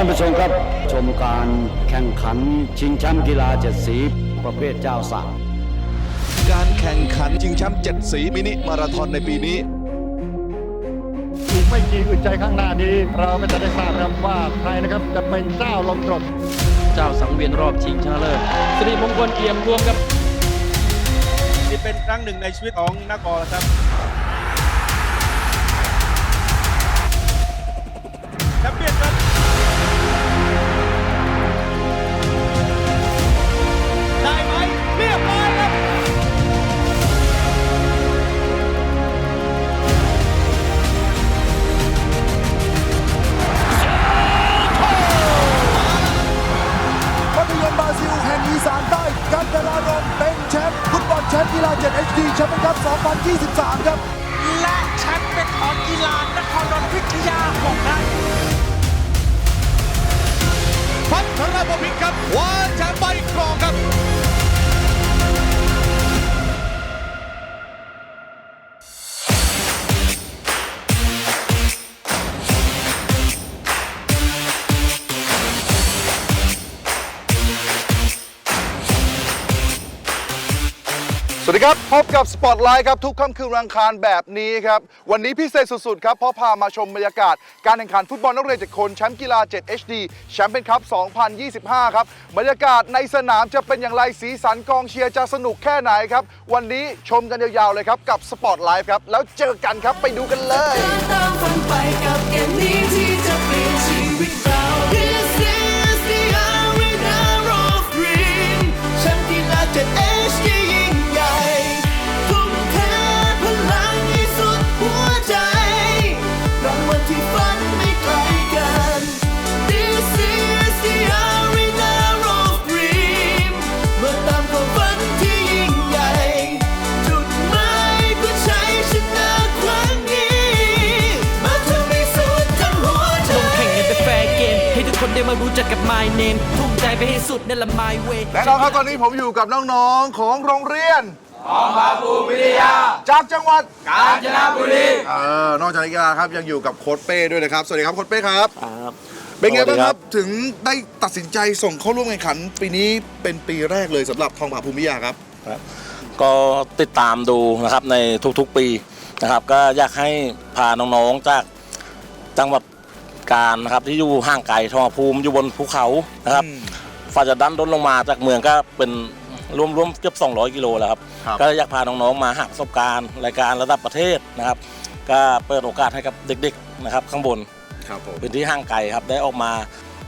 ท่านผู้ชมครับชมการแข่งขันชิงแชมป์กีฬาเจ็ดสีประเภทเจ้าสาวการแข่งขันชิงแชมป์เจ็ดสีมินิมาราธอนในปีนี้ อีกไม่กี่อึดใจข้างหน้านี้ เราก็จะได้ทราบครับว่าใครนะครับจะเป็นเจ้าลมกรดเจ้าสังเวียนรอบชิงชนะเลิศสิริมงคลเอี่ยมรวมกับนี่เป็นครั้งหนึ่งในชีวิตของนักบอลครับ 23 ครับ และแชมป์เป็นของกีฬานครนนทวิทยาของนั้พัฒนบพิษครับว้าแช ครับ พบกับ Spotlight ครับ ทุกค่ำคืนวังคารแบบนี้ครับ วันนี้พิเศษสุด ๆ ครับ เพราะพามาชมบรรยากาศ การแข่งขันฟุตบอลนักเรียนเจ็ดคน แชมป์กีฬา 7 HD แชมป์เป็นคัพ 2025 ครับ บรรยากาศในสนามจะเป็นอย่างไรสีสันกองเชียร์จะสนุกแค่ไหนครับ วันนี้ชมกันยาว ๆ เลยครับกับ Spotlight ครับ แล้วเจอกันครับไปดูกันเลย ตามฝันไปกับเกมนี้ที่จะเปลี่ยนชีวิตเรา ได้มารู้จักกับ My Name ทุ่มใจไปให้สุดนั่นแหละ My Way แน่นอนครับตอนนี้ผมอยู่กับน้องๆของโรงเรียนทองผาภูมิวิทยา จากจังหวัดกาญจนบุรีเออนอกจากนักกีฬาครับยังอยู่กับโค้ชเป้ด้วยนะครับ สวัสดีครับโค้ชเป้ครับ ครับ เป็นไงบ้างครับถึงได้ตัดสินใจส่งเข้าร่วมแข่งขัน ปีนี้เป็นปีแรกเลยสำหรับทองผาภูมิวิทยาครับก็ติดตามดูนะครับในทุกๆปีนะครับ ก็อยากให้พาน้องๆจากจังหวัด การนะครับที่อยู่ห่างไกลทองภูมิอยู่บนภูเขานะครับอืม ฝ่าจะดันด้นลงมาจากเมืองก็เป็นรวมๆเกือบ200 กิโลแล้วครับครับ ก็อยากพาน้องๆมาหาประสบการณ์รายการระดับประเทศนะครับ ก็เปิดโอกาสให้กับเด็กๆนะครับข้างบน ครับผม พื้นที่ห่างไกลครับได้ออกมา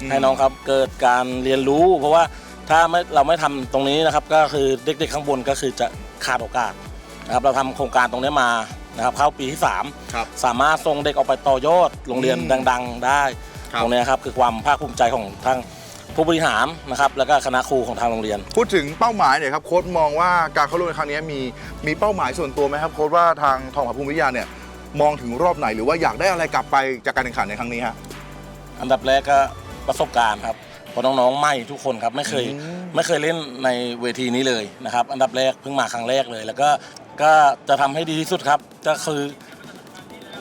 อืม ให้น้องครับเกิดการเรียนรู้ เพราะว่าถ้าไม่เราไม่ทำตรงนี้นะครับก็คือเด็กๆข้างบนก็คือจะขาดโอกาสนะครับเราทำโครงการตรงนี้มา นะครับเข้าปีที่3ครับสามารถส่งเด็กออกไปต่อยอดโรงเรียนอืมดัง ๆ ได้ครับ ตรงนี้ครับคือความภาคภูมิใจของทางผู้บริหารนะครับแล้วก็คณะครูของทางโรงเรียน พูดถึงเป้าหมายหน่อยครับโค้ชมองว่าการเข้าร่วมในครั้งนี้มีมีเป้าหมายส่วนตัวไหมครับโค้ชว่าทางทองผาภูมิวิทยาเนี่ยมองถึงรอบไหนหรือว่าอยากได้อะไรกลับไปจากการแข่งขันในครั้งนี้ฮะ อันดับแรกก็ประสบการณ์ครับ เพราะน้องๆใหม่ทุกคนครับไม่เคยอืมไม่เคยเล่นในเวทีนี้เลยนะครับ อันดับแรกเพิ่งมาครั้งแรกเลย แล้วก็ก็จะทำให้ดีที่สุดครับก็คือ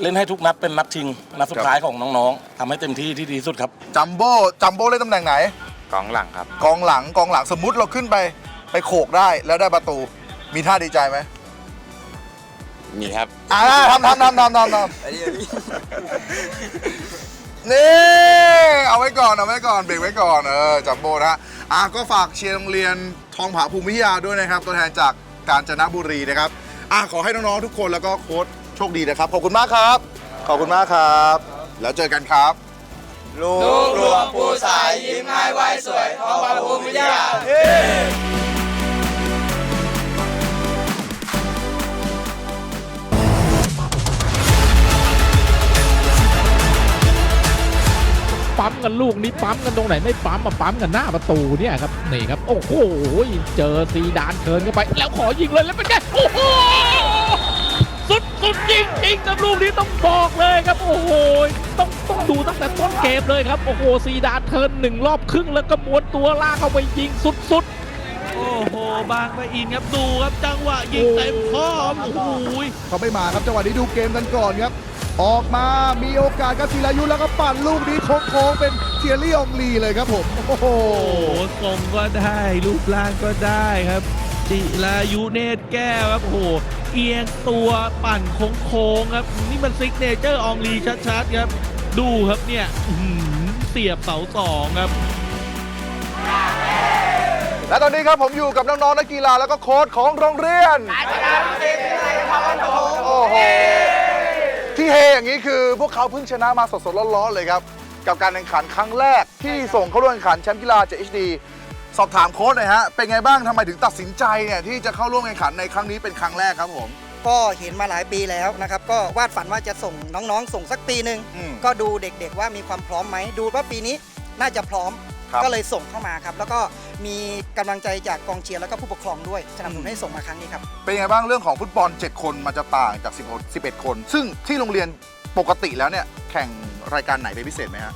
เล่นให้ทุกนัดเป็นนัดชิงนัดสุดท้ายของน้องๆทำให้เต็มที่ที่ดีที่สุดครับจัมโบ้จัมโบ้เล่นตำแหน่งไหนกองหลังครับกองหลังกองหลังสมมุติเราขึ้นไปไปโขกได้แล้วได้ประตู มีท่าดีใจไหมมีครับอ่าทำทำทำทำทำทำ นี่เอาไว้ก่อนเอาไว้ก่อนเบรกไว้ก่อนเออจัมโบ้นะฮะอะก็ฝากเชียร์โรงเรียนทองผาภูมิวิทยาด้วยนะครับตัวแทนจากกาญจนบุรีนะครับอะขอให้น้องๆทุกคนแล้วก็โค้ชโชคดีนะครับขอบคุณมากครับ ขอบคุณมากครับ แล้วเจอกันครับ ลูกรวมผู้สายยิ้มให้ไว้สวยทองผาภูมิวิทยา กันลูกนี้ปั๊มกันตรงไหนไม่ปั๊มมาปั๊มกันหน้าประตูเนี่ยครับนี่ครับโอ้โหเจอซีดานเชิญเข้าไป แล้วขอยิงเลยแล้วเป็นไงโอ้โหสุดสุดจริงจริงๆกับลูกนี้ต้องบอกเลยครับโอ้โหต้องต้องดูตั้งแต่ต้นเกมเลยครับโอ้โหซีดานเทิร์นหนึ่งรอบครึ่งแล้วก็ม้วนตัวลากเข้าไปยิงสุดๆโอ้โห บางไปะอินครับดูครับจังหวะยิงเต็มข้อโอ้โหเขาไม่มาครับจังหวะนี้ดูเกมกันก่อนครับ ออกมามีโอกาสครับศิลายุแล้วก็ปั่นลูกนี้โค้งๆเป็นเทียรี่องลีเลยครับผมโอ้โหโอ้โหทรงก็ได้รูปร่างก็ได้ครับ จิรายุเนตรแก้วครับโอ้โหเอียงตัวปั่นโค้งๆครับ นี่มันซิกเนเจอร์อองลีชัดๆครับ ดูครับเนี่ยอื้อหือเสียบเสาสองครับและตอนนี้ครับผมอยู่กับน้องๆนักกีฬาแล้วก็โค้ชของโรงเรียนโอ้โหที่ เฮอย่างนี้คือพวกเขาเพิ่งชนะมาสดๆร้อนๆเลยครับ กับการแข่งขันครั้งแรกที่ส่งเข้าร่วมแข่งขันแชมป์กีฬา 7HD สอบถามโค้ชหน่อยฮะ เป็นไงบ้างทำไมถึงตัดสินใจเนี่ยที่จะเข้าร่วมแข่งขันในครั้งนี้เป็นครั้งแรกครับผม ก็เห็นมาหลายปีแล้วนะครับ ก็วาดฝันว่าจะส่งน้องๆ ส่งสักปีหนึ่งอืม ก็ดูเด็กๆว่ามีความพร้อมไหมดูว่าปีนี้น่าจะพร้อม ครับก็เลยส่งเข้ามาครับ แล้วก็มีกำลังใจจากกองเชียร์แล้วก็ผู้ปกครองด้วยสนับสนุนให้ส่งมาครั้งนี้ครับ เป็นไงบ้างเรื่องของฟุตบอล 7 คนมันจะต่างจาก10 11 คน ซึ่งที่โรงเรียนปกติแล้วเนี่ยแข่งรายการไหนเป็นพิเศษไหมฮะ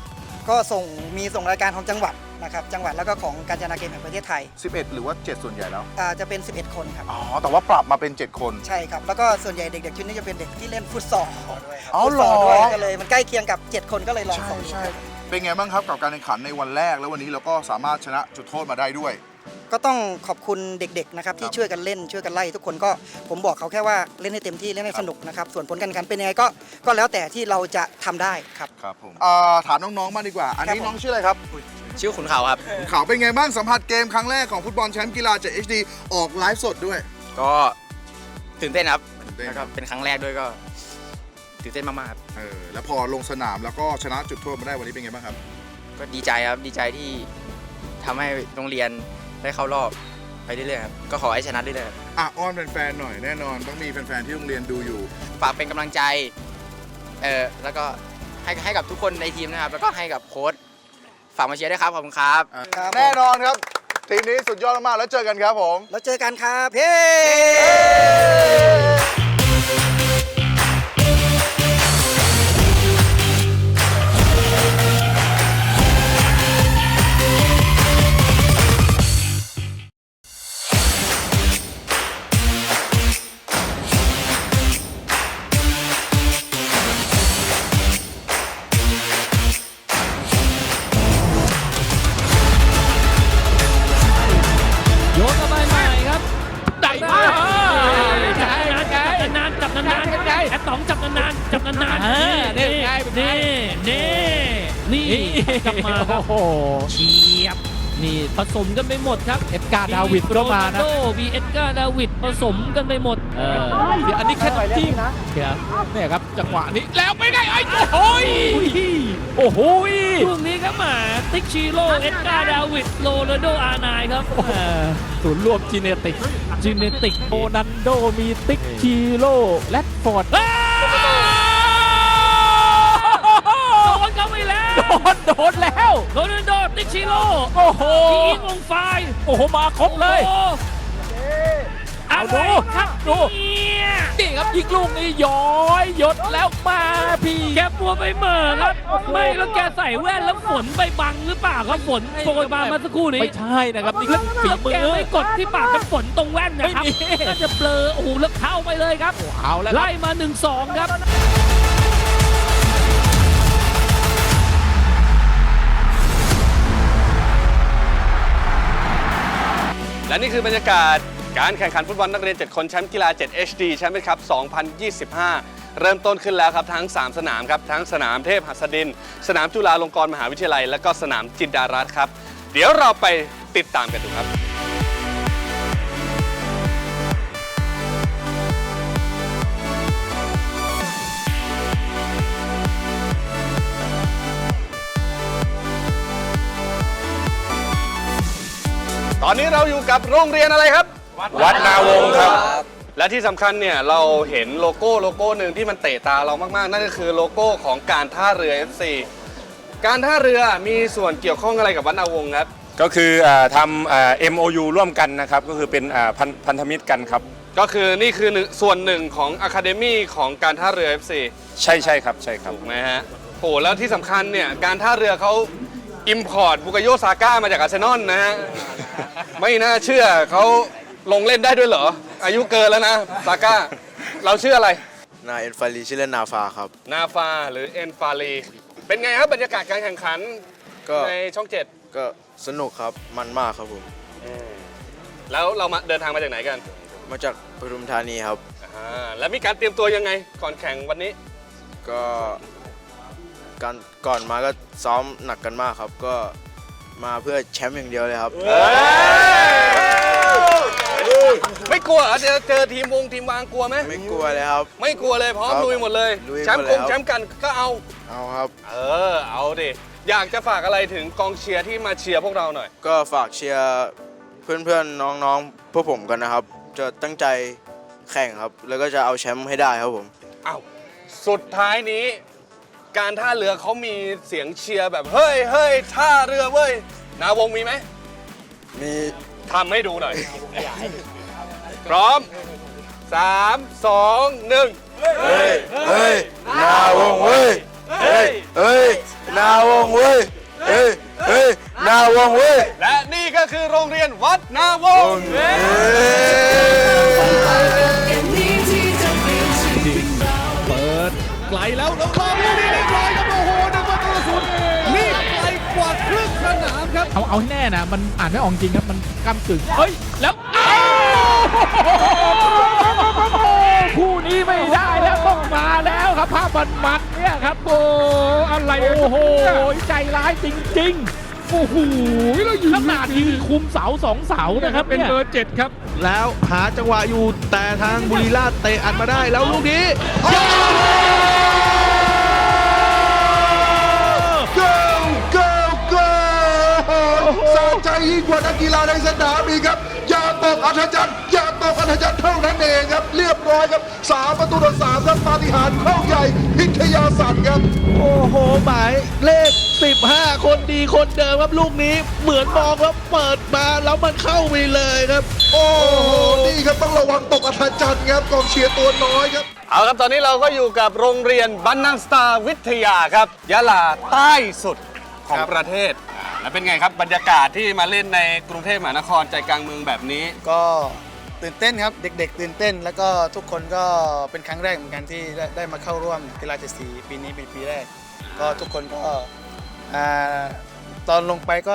ก็ส่งมีส่งรายการของจังหวัดนะครับจังหวัดแล้วก็ของการจนาเกมแห่งประเทศไทย11 หรือว่า 7 ส่วนใหญ่แล้ว อ่าจะเป็น 11 คนครับ อ๋อ แต่ว่าปรับมาเป็น 7 คน ใช่ครับ แล้วก็ส่วนใหญ่เด็กๆชุดนี้จะเป็นเด็กที่เล่นฟุตซอลด้วยครับอ๋อฟุตซอลเหรอด้วยก็เลยมันใกล้เคียงกับ 7 คนก็เลยลองใช่ส่งใช่ เป็นไงบ้างครับกับการแข่งขันในวันแรก แล้ววันนี้เราก็สามารถชนะจุดโทษมาได้ด้วย ก็ต้องขอบคุณเด็กๆนะครับที่ช่วยกันเล่นช่วยกันไล่ทุกคนก็ผมบอกเขาแค่ว่าเล่นให้เต็มที่เล่นให้สนุกนะครับส่วนผลการแข่งขันเป็นยังไงก็ก็แล้วแต่ที่เราจะทำได้ครับ ครับผมถามน้องๆมางดีกว่า อันนี้ครับผม น้องชื่ออะไรครับชื่อขุนเขาครับคุณขาวเป็นไงบ้างสัมผัสเกมครั้งแรกของฟุตบอลแชมป์กีฬา 7HD ออกไลฟ์สดด้วย ก็ตื่นเต้นครับตื่นเต้น แล้วคก็รับเป็นครั้งแรกด้วยก็ ตื่นเต้นมากๆครับเออแล้วพอลงสนามแล้วก็ชนะจุดโทษมาได้วันนี้เป็นไงบ้างครับ ก็ดีใจครับดีใจที่ทำให้โรงเรียนได้เข้ารอบไปเรื่อยๆครับก็ขอให้ชนะเรื่อยๆครับอะอ้อนแฟนๆหน่อยแน่นอนต้องมีแฟนๆที่โรงเรียนดูอยู่ ฝากเป็นกำลังใจเออแล้วก็ให้ให้กับทุกคนในทีมนะครับ แล้วก็ให้กับโค้ชฝากมาเชียร์ด้วยครับขอบคุณครับครับแน่นอนครับ ทีมนี้สุดยอดมากๆแล้วเจอกันครับผม แล้วเจอกันครับเฮ้ หมดครับเอ็ดการ์ดาวิดก็มานะโรนัลโดมีเอ็ดการ์ดาวิดผสมกันไปหมดเออเดี๋ยวอันนี้แค่น้ำจิ้มครับเนี่ยครับจังหวะนี้แล้วไปไงไอ้โอ้ยโอ้โหช่วงนี้ครับหมาติ๊กชิโร่เอ็ดการ์ดาวิดโรนัลโดอาร์ไนน์ครับเออศูนย์รวมจีเนติกจีเนติกโรนันโดมีติ๊กชีโร่แลดฟอร์ด โดนโดนแล้ว โรนัลโดติ๊กชิโร่โอ้โหพีอิงวงไฟโอ้โห มาครบเลย โอ้โหอะเอาไรดูครับดู เนี่ยนี่ครับยิงลูกนี้ย้อยยดแล้วมาพี่แกปัวไปเหม่อครับไม่แล้วแกใส่แว่นแล้วฝนไปบังหรือเปล่าครับฝนโปรยมาเมื่อสักครู่นี้ ไม่ใช่นะครับนี่คือฝีแล้วมืแกอ ไม่กดที่ปากเป็ฝนตรงแว่นนะครับไม่มี น่าจะเบลอโอ้โหแล้วเข้าไปเลยครับ เอาแล้วครับ ไล่มา 1-2 ครับ และนี่คือบรรยากาศการแข่งขันฟุตบอลนักเรียน 7 คนแชมป์กีฬา 7 HD แชมป์ครับ2025 เริ่มต้นขึ้นแล้วครับทั้ง 3 สนามครับ ทั้งสนามเทพหัสดิน สนามจุฬาลงกรณ์มหาวิทยาลัย และก็สนามจินดารัตครับ เดี๋ยวเราไปติดตามกันดูครับ ตอนนี้เราอยู่กับโรงเรียนอะไรครับ วัดนาวงครับ และที่สำคัญเนี่ยเราเห็นโลโก้โลโก้หนึ่งที่มันเตะตาเรามากๆ นั่นก็คือโลโก้ของการท่าเรือ FC การท่าเรือมีส่วนเกี่ยวข้องอะไรกับวัดนาวงครับ ก็คืออ่าทำอ่า MOU ร่วมกันนะครับ ก็คือเป็นอ่าพันพันธมิตรกันครับ ก็คือนี่คือหนึ่งส่วนหนึ่งของอะคาเดมี่ของการท่าเรือ FC ใช่ใช่ครับใช่ครับ ถูกไหมฮะโหแล้วที่สำคัญเนี่ยการท่าเรือเขา อิมพอร์ตบุกโยซาก้ามาจากอาร์เซนอลนะฮะ ไม่น่าเชื่อเขาลงเล่นได้ด้วยเหรอ อายุเกินแล้วนะซาก้า เราชื่ออะไร นาเอ็นฟารีชื่อเล่นนาฟาครับ นาฟาหรือเอ็นฟาลีเป็นไงครับบรรยากาศการแข่งขันก็ในช่องเจ็ดก็สนุกครับมันมากครับผม แล้วเรามาเดินทางมาจากไหนกัน มาจากปทุมธานีครับ อ่า แล้วมีการเตรียมตัวยังไงก่อนแข่งวันนี้ ก็ การก่อนมาก็ซ้อมหนักกันมากครับ ก็มาเพื่อแชมป์อย่างเดียวเลยครับ ไม่กลัวเหรอเจอเจอทีมวงทีมวางกลัวไหมไม่กลัวเลยครับ ไม่กลัวเลยพร้อมครับลุยหมดเลยลุยแชมป์หมดคแล้งวแชมป์กันก็เอา เอาครับ เออ เอาดิ อยากจะฝากอะไรถึงกองเชียร์ที่มาเชียร์พวกเราหน่อย ก็ฝากเชียร์เพื่อนๆน้องๆพวกผมกันนะครับ จะตั้งใจแข่งครับ แล้วก็จะเอาแชมป์ให้ได้ครับผม เอาสุดท้ายนี้ การท่าเรือเขามีเสียงเชียร์แบบเฮ้ยเฮ้ยท่าเรือเว้ยนาวงมีไหมมีทำให้ดูหน่อย พร้อม3 2 1เฮ้ยเฮ้ยนาวงเว้ยเฮ้ยเฮ้ยนาวงเว้ยเฮ้ยเฮ้ยนาวงเว้ยและนี่ก็คือโรงเรียนวัดนาวงศ์ เอาเอาให้แน่นะ มันอ่านไม่ออกจริงครับ มันกำกึ่งเฮ้ย แล้วอ้าวคู่นี้ไม่ได้แล้วต้องมาแล้วครับภาพมันมันๆเนี่ยครับโอ้อะไรโอ้โหใจร้ายจริง ๆโอ้โหแล้วยิงขนาดยิงคุมเสาสองเสานะครับเป็นเนี่ยเบอร์เจ็ดครับ แล้วหาจังหวะอยู่แต่ทางบุรีราชย์เตะอัดมาได้แล้วลูกนี้ สะใจยิ่งกว่านักกีฬาในสนามอีกครับ อย่าตกอัธจันทร์อย่าตกอัธจันทร์เท่านั้นเองครับ เรียบร้อยครับสามประตูต่อสามครับปาฏิหาริย์เข้าใหญ่ พิทยาสันครับ โอ้โห หมายเลข 15 คนดีคนเดิมครับลูกนี้เหมือนมองแล้วเปิดมาแล้วมันเข้าไปเลยครับ โอ้โห นี่ครับต้องระวังตกอัธจันทร์ครับกองเชียร์ตัวน้อยครับเอาครับ ตอนนี้เราก็อยู่กับโรงเรียนบันนังสตาร์วิทยาครับ ยะลาใต้สุดของประเทศอ่า แล้วเป็นไงครับบรรยากาศที่มาเล่นในกรุงเทพมหานครใจกลางเมืองแบบนี้ ก็ตื่นเต้นครับ เด็กๆ ตื่นเต้น แล้วก็ทุกคนก็เป็นครั้งแรกเหมือนกันที่ได้ได้มาเข้าร่วมกีฬาเจ็ดสีปีนี้เป็นปีแรก ก็ทุกคนก็อ่าตอนลงไปก็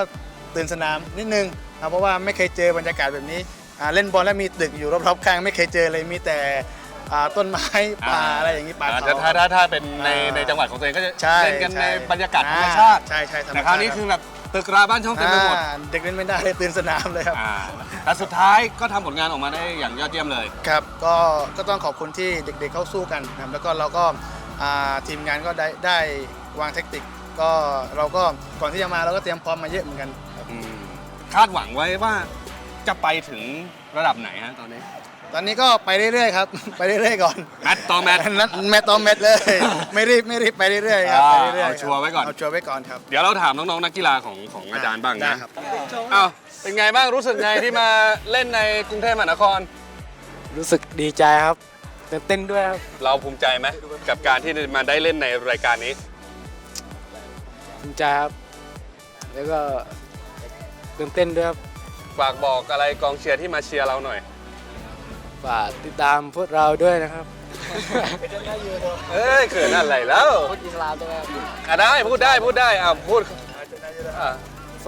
ตื่นสนามนิดนึงครับเพราะว่าไม่เคยเจอบรรยากาศแบบนี้อ่าเล่นบอลแล้วมีตึกอยู่รอบๆข้างไม่เคยเจอเลยมีแต่อ่าต้นไม้ป่าอะไรอย่างนี้ป่าอ่าเขา ถ้าถ้าถ้าถ้าเป็นในอ่าในจังหวัดของตัวเองก็จะใช่เล่นกันในใช่บรรยากาศธรรมอ่าชาติ ใช่ใช่ธรรมแต่คราวนี้ชาติคือแบบ ตึกราบ้านช่องเต็มไปหมด อ่าเด็กเล่นไม่ได้เลยตื่นสนามเลยครับ อ่าแต่สุดท้ายก็ทำผลงานออกมาได้อย่างยอดเยี่ยมเลย ครับ ก็ก็ต้องขอบคุณที่เด็กๆเข้าสู้กันนะครับแล้วก็เราก็อ่าทีมงานก็ได้ได้วางเทคนิค ก็เราก็ก่อนที่จะมาเราก็เตรียมพร้อมมาเยอะเหมือนกันครับคาดหวังไว้ว่าจะไปถึงระดับไหนฮะตอนนี้ ตอนนี้ก็ไปเรื่อยๆครับ ไปเรื่อยๆก่อนแมตต์ต่อแมตต์ นัดแมตต์ต่อแมตต์เลย ไม่รีบไม่รีบไปเรื่อยๆครับอ่าไปเรื่อยๆเอาชัวร์ไว้ก่อน เอาชัวร์ไว้ก่อนครับ เดี๋ยวเราถามน้องๆนักกีฬาของของอาจารย์บ้างได้นะ ครับ อ้าวเป็นไงบ้างรู้สึกไงที่มาเล่นในกรุงเทพมหานคร รู้สึกดีใจครับตื่นเต้นด้วยครับเราภูมิใจไหมกับการที่มาได้เล่นในรายการนี้ ภูมิใจครับ แล้วก็ตื่นเต้นด้วยครับ ฝากบอกอะไรกองเชียร์ที่มาเชียร์เราหน่อย ฝากติดตามพวกเราด้วยนะครับ เอ้ยเขินอะไรแล้วพูดอิสลามด้วยครับอะได้พูดได้พูดได้อะพูดอะ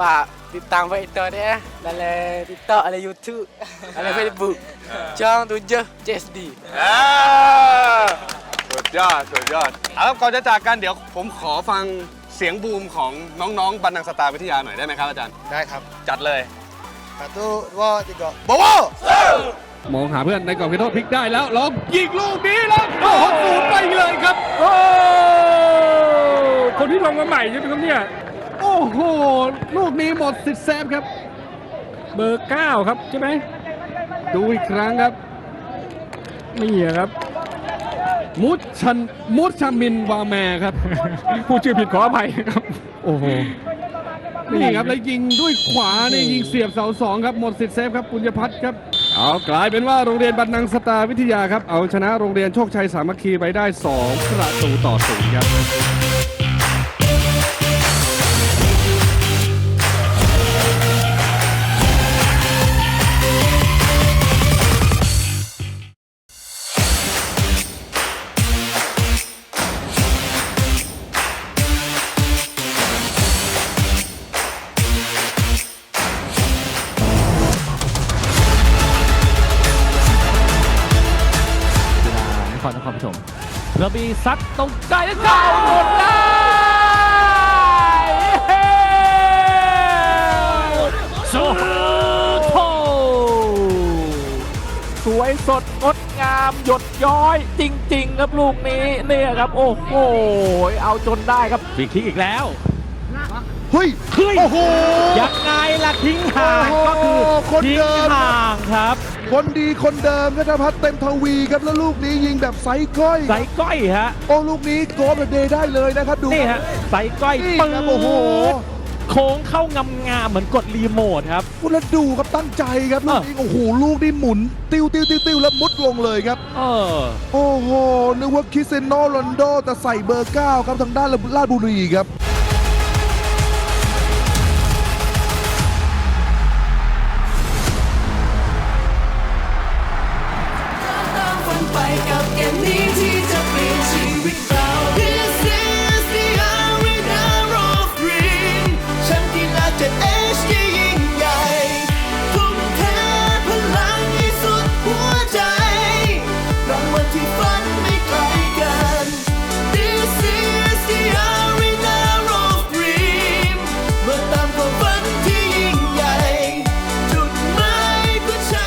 ฝากติดตามไปต่อด้วยนะนั่นแหละติดต่ออะไรยูทูบอะไรเฟซบุ๊กช่องดูเจอเจสดีอ่าสุดยอดสุดยอดเอาครับก่อนจะจากกันเดี๋ยวผมขอฟังเสียงบูมของน้องๆ บันนังสตาร์วิทยาหน่อยได้ไหมครับอาจารย์ ได้ครับ จัดเลยสาธุว่าติโกโบโบ มองหาเพื่อนในกรอบเขตโทษพลิกได้แล้วลองยิงลูกนี้แล้วโอ้โหศูนย์ไปเลยครับ โอ้คนที่ลงมาใหม่ใช่ไหมครับเนี่ย โอ้โห ลูกนี้หมดสิทธิ์แซฟครับ เบอร์9ครับใช่ไหมดูอีกครั้งครับนี่ครับ มุชชันมุชชามินวาแมครับ ผู้ชื่อผิดขออภัยครับ โอ้โหนี่ครับแล้วยิงด้วยขวานี่ยิงเสียบเสาสองครับหมดสิทธิ์เซฟครับปุญญพัฒน์ครับ เอากลายเป็นว่าโรงเรียนบันนังสตาร์วิทยาครับ เอาชนะโรงเรียนโชคชัยสามัคคีไปได้ 2 ประตูต่อศูนย์ครับ คุณผู้ชมกระบี่ซัดตรงไกลแล้วเก่าหมดได้เฮ้โซโทสวยสดงดงามหยดย้อยจริง ๆ ครับลูกนี้เนี่ยครับ โอ้โหเอาจนได้ครับฟรีคิกอีกแล้ว เฮ้ย เฮ้ย โอ้โห ยังไงล่ะทิ้งห่างก็คือโอ้โหคนทิ้งเดิมห่างครับ คนดีคนเดิมนัทพัฒน์เต็มทวีครับแล้วลูกนี้ยิงแบบไซก้อยใส่ก้อยฮะ โอ้ลูกนี้โกลเดย์ได้เลยนะครับดูนี่ฮะใส่ก้อยนี่ปึ้งครับโอ้โหโค้งเข้างำงามๆเหมือนกดรีโมทครับคุณแล้วดูครับตั้งใจครับลูกนี้โอ้โหลูกนี้หมุน ติ้วติ้วติ้วติ้วแล้วมุดลงเลยครับเออโอ้โหนึกว่าคริสเซยโนโรนลโดแต่ใส่เบอร์9ครับทางด้านราชบุรีครับ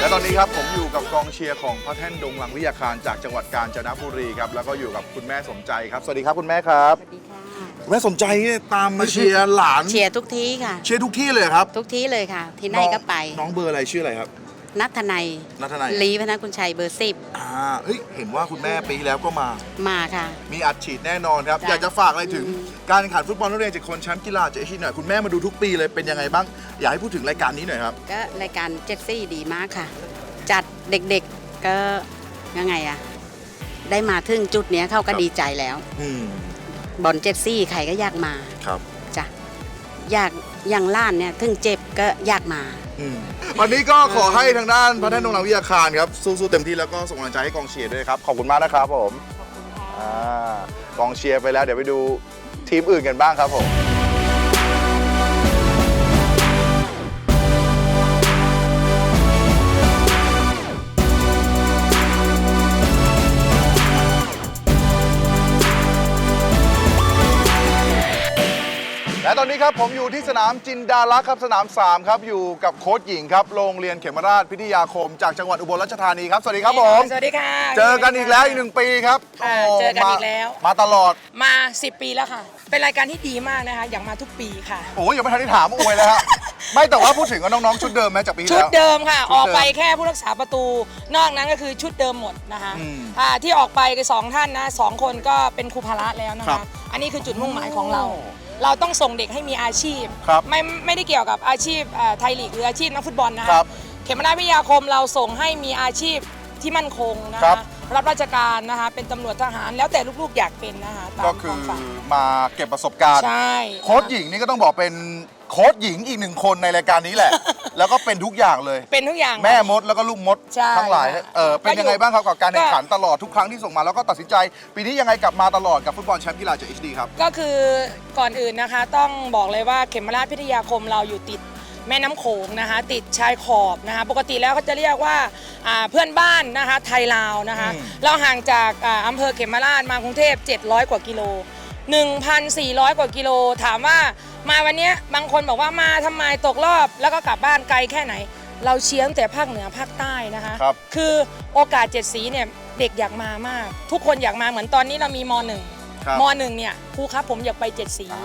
และตอนนี้ครับผมอยู่กับกองเชียร์ของพระแท่นดงหลังวิทยาคารจากจังหวัดกาญจนบุรีครับแล้วก็อยู่กับคุณแม่สมใจครับสวัสดีครับคุณแม่ครับคุณแม่สมใจเนี่ยตามมาเชียร์หลานเชียร์ทุกที่ค่ะ เชียร์ทุกที่เลยครับ ทุกที่เลยค่ะ ที่ไหนก็ไป น้องเบอร์อะไรชื่ออะไรครับ นัทธนัยนัทนัยลีพนักคุณชัยเบอร์สิบอ่าเฮ้ยเห็นว่าคุณแม่ปีที่แล้วก็มา มาค่ะ มีอัดฉีดแน่นอนครับจ้ะอยากจะฝากอะไรถึง การแข่งขันฟุตบอลนักเรียนจากคนแชมป์กีฬาจะเอชีหน่อยคุณแม่มาดูทุกปีเลยเป็นยังไงบ้าง อยากให้พูดถึงรายการนี้หน่อยครับก็รายการเจ็ดซี่ดีมากค่ะ จัดเด็กๆก็ยังไงอะได้มาถึงจุดเนี้ยเขาก็ครับดีใจแล้วอืมบอลเจ็ดซี่ใครก็อยากมาครับจ้ะอยากอย่างล้านเนี่ยถึงเจ็บก็อยากมาอืม วันนี้ก็ขอให้ทางด้านพระท่นดงหลังวิทยาคารครับ สู้ๆเต็มที่แล้วก็ส่งกำลังใจให้กองเชียร์ด้วยครับ ขอบคุณมากนะครับผมอ่ากองเชียร์ไปแล้วเดี๋ยวไปดูทีมอื่นกันบ้างครับผม และตอนนี้ครับผมอยู่ที่สนามจินดาลักษณ์ครับสนาม 3 ครับอยู่กับโค้ชหญิงครับโรงเรียนเขมราชพิทยาคม จากจังหวัดอุบลราชธานีครับสวัสดีครับผมสวัสดีค่ะ เจอกันอีกแล้วอีกหนึ่งปีครับค่ะโเจอกันมาอีกแล้วมาตลอดมา 10 ปีแล้วค่ะ เป็นรายการที่ดีมากนะคะอยากมาทุกปีค่ะ โอ้ยยังไม่ทันได้ถามอวยเลยฮะไม่แต่ว่าพูดถึงว่าน้องๆชุดเดิมไหมจากปีที่ชุดแล้ว เดิมค่ะ ชุดออกไปเดิมแค่ผู้รักษาประตู นอกนั้นก็คือชุดเดิมหมดนะคะอืมอ่าที่ออกไปกับสองท่านนะสองคนก็เป็นครูพละแล้วนะครัคะ บ อันนี้คือจุดมุ่งหมายของเรา เราต้องส่งเด็กให้มีอาชีพ ครับไม่ไม่ได้เกี่ยวกับอาชีพอ่าไทยลีกหรืออาชีพนักฟุตบอลนะครัคะบเขมราชวิทยาคมเราส่งให้มีอาชีพที่มั่นคงนะครัคะบ รับราชการนะคะเป็นตำรวจทหารแล้วแต่ลูกๆอยากเป็นนะคะตามก็คคืวาอมฝันมาเก็บประสบการณ์ ใช่ โค้ชหญิงนี่ก็ต้องบอกเป็น โค้ชหญิงอีกหนึ่งคนในรายการนี้แหละ แล้วก็เป็นทุกอย่างเลย เป็นทุกอย่าง แม่มดแล้วก็ลูกมดใช่ทั้งหลายค่ะเออเป็นก็อยู่ยังไงบ้างครับกับการแข่งขันก็ตลอดทุกครั้งที่ส่งมาแล้วก็ตัดสินใจ ปีนี้ยังไงกลับมาตลอดกับฟุตบอลแชมป์กีฬาจาก HD ครับ ก็คือก่อนอื่นนะคะ ต้องบอกเลยว่าเขมราชพิทยาคมเราอยู่ติดแม่น้ำโขงนะคะ ติดชายขอบนะคะ ปกติแล้วเขาจะเรียกว่าอ่าเพื่อนบ้านนะคะไทยลาวนะคะ อืม เราห่างจากอ่าอำเภอเขมราชมากรุงเทพ 700 กว่ากิโล 1,400 กว่ากิโล ถามว่ามาวันเนี้ยบางคนบอกว่ามาทำไมตกรอบแล้วก็กลับบ้านไกลแค่ไหน เราเชียร์ตั้งแต่ภาคเหนือภาคใต้นะคะครับ คือโอกาสเจ็ดสีเนี่ยเด็กอยากมามาก ทุกคนอยากมาเหมือนตอนนี้เรามีมหนึ่งครับ มหนึ่งเนี่ยครูครับผมอยากไปเจ็ดสีอ่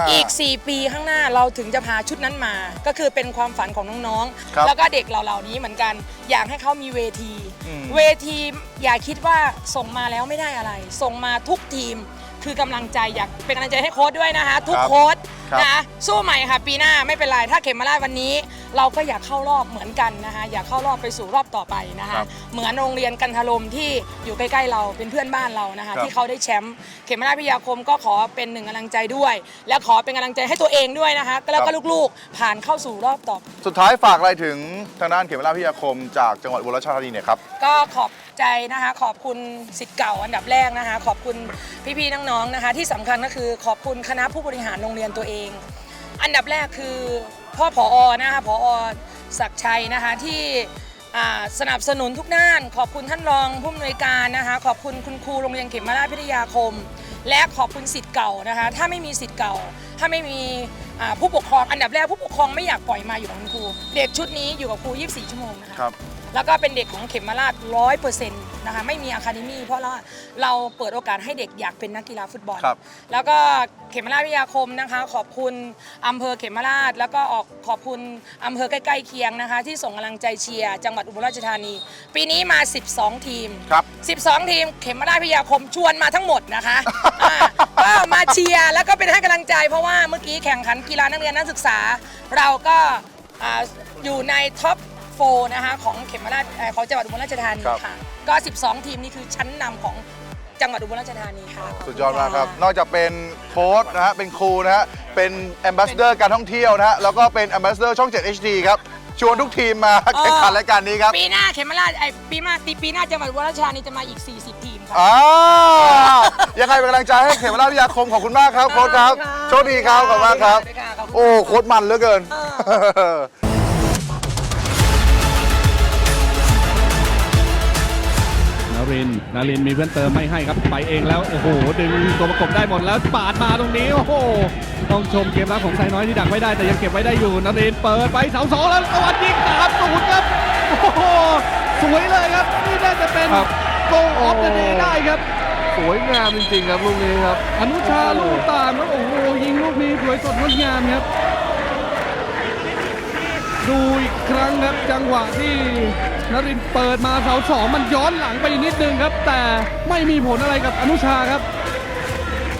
าอีก 4 ปีข้างหน้าเราถึงจะพาชุดนั้นมา ก็คือเป็นความฝันของน้องครับๆ แล้วก็เด็กเหล่านี้เหมือนกัน อยากให้เขามีเวที อืม เวทีอย่าคิดว่าส่งมาแล้วไม่ได้อะไร ส่งมาทุกทีม คือกำลังใจอยากเป็นกำลังใจให้โค้ชด้วยนะคะ ทุกครับโค้ชครับ นะคะสู้ใหม่ค่ะ ปีหน้าไม่เป็นไรถ้าเข็มมาลาดวันนี้ เราก็อยากเข้ารอบเหมือนกันนะคะอยากเข้ารอบไปสู่รอบต่อไปนะคะครับเหมือนโรงเรียนกันทลมที่อยู่ใกล้ๆเราเป็นเพื่อนบ้านเรานะคะครับที่เขาได้แชมป์เขมราชพิทยาคมก็ขอเป็นหนึ่งกำลังใจด้วย และขอเป็นกำลังใจให้ตัวเองด้วยนะคะแล้วก็ลูกๆ ผ่านเข้าสู่รอบต่อ สุดท้ายฝากอะไรถึงทางด้านเขมราชพิทยาคมจากจังหวัดอุบลราชธานีเนี่ยครับ ก็ขอบใจนะคะ ขอบคุณสิทธิ์เก่าอันดับแรกนะคะ ขอบคุณพี่ๆน้องๆนะคะ ที่สำคัญก็คือขอบคุณคณะผู้บริหารโรงเรียนตัวเอง อันดับแรกคือ พ่อผอนะคะผอศักชัยนะคะที่สนับสนุนทุกด้าน ขอบคุณท่านรองผู้อำนวยการนะคะขอบคุณคุณครูโรงเรียนเขมราชพิทยาคม และขอบคุณสิทธิ์เก่านะคะถ้าไม่มีสิทธิ์เก่า ถ้าไม่มีผู้ปกครองอันดับแรกผู้ปกครองไม่อยากปล่อยมาอยู่กับคุณครู เด็กชุดนี้อยู่กับครู 24 ชั่วโมงนะคะครับ แล้วก็เป็นเด็กของเขมราชร้อยเปอร์เซ็นต์นะคะไม่มีอะคาเดมี่เพราะเราเราเปิดโอกาสให้เด็กอยากเป็นนักกีฬาฟุตบอล ครับ แล้วก็เขมราชวิทยาคมนะคะ ขอบคุณอำเภอเขมราช แล้วก็ออกขอบคุณอำเภอใกล้ๆเคียงนะคะ ที่ส่งกำลังใจเชียร์จังหวัดอุบลราชธานี ปีนี้มา 12 ทีม ครับ 12 ทีมเขมราชวิทยาคมชวนมาทั้งหมดนะคะอ่าก็มาเชียร์แล้วก็เป็นให้กำลังใจ เพราะว่าเมื่อกี้แข่งขันกีฬานักเรียนนักศึกษา เราก็อ่าอยู่ในท็อป โฟนะคะของเขมราชเอ่อของจังหวัดอุบลราชธานีครับ ค่ะ ก็ 12 ทีมนี่คือชั้นนำของจังหวัดอุบลราชธานีค่ะสุดยอดมากครับ นอกจากเป็นโค้ชนะฮะ เป็นครูนะฮะ เป็นแอมบาสเดอร์การท่องเที่ยวนะฮะ แล้วก็เป็นแอมบาสเดอร์ช่อง 7 HD ครับ ชวนทุกทีมมาแข่งขันรายการนี้ครับปีหน้าเขมราชไอยปีหน้าปีหน้าจังหวัดอุบลราชธานีจะมาอีก 40 ทีมค่ะอ่ายังไงเป็นกำลังใจให้เขมราชวิทยาคมขอบคุณมากครับ โค้ชครับ โชคดีครับ ขอบคุณมากครับ โอ้ โค้ชมันเหลือเกินนา รินทร์นารินทร์มีเพื่อนเติมไม่ให้ครับ ไปเองแล้ว โอ้โห ดึงตัวประกบได้หมดแล้วปาดมาตรงนี้ โอ้โห ต้องชมเกมรับของไซน้อยที่ดักไว้ได้แต่ยังเก็บไว้ได้อยู่นารินทร์เปิดไปเสาสองแล้วตะวันยิงสามศูนย์ครับ โอ้โห สวยเลยครับ นี่น่าจะเป็นโกออฟเดอะเดย์ได้ครับ สวยงามจริงๆครับลูกนี้ครับ อนุชาลูกตามครับ โอ้โห ยิงลูกนี้สวยสดงดงามครับ ดูอีกครั้งครับจังหวะที่นรินทร์เปิดมาเสาสองมันย้อนหลังไปนิดนึงครับ แต่ไม่มีผลอะไรกับอนุชาครับ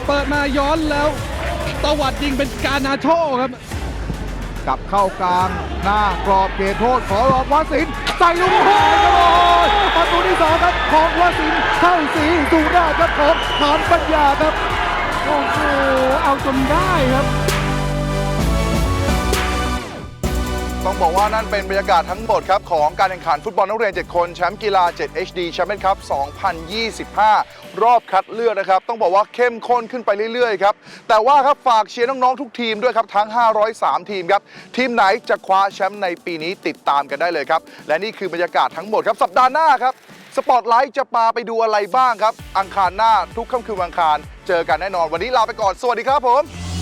เปิดมาย้อนแล้วตวัดยิงเป็นการนาโชครับกลับเข้ากลางหน้ากรอบเขตโทษขอรอบวสินใส่ลูกโอ้ยประตูที่สองครับของวสินเข้าสีสุราษฎร์ครับของฐานปัญญาครับโอ้โหเอาจนได้ครับ ต้องบอกว่านั่นเป็นบรรยากาศทั้งหมดครับของการแข่งขันฟุตบอลนักเรียน 7 คนแชมป์กีฬา 7 HD แชมเปี้ยนคัพ 2025 รอบคัดเลือกนะครับ ต้องบอกว่าเข้มข้นขึ้นไปเรื่อยๆครับ แต่ว่าครับฝากเชียร์น้อง ๆ ทุกทีมด้วยครับ ทั้ง 503 ทีมครับ ทีมไหนจะคว้าแชมป์ในปีนี้ติดตามกันได้เลยครับ และนี่คือบรรยากาศทั้งหมดครับสัปดาห์หน้าครับสปอตไลท์จะปาไปดูอะไรบ้างครับ อังคารหน้าทุกค่ำคืนวันอังคาร เจอกันแน่นอนวันนี้ลาไปก่อนสวัสดีครับผม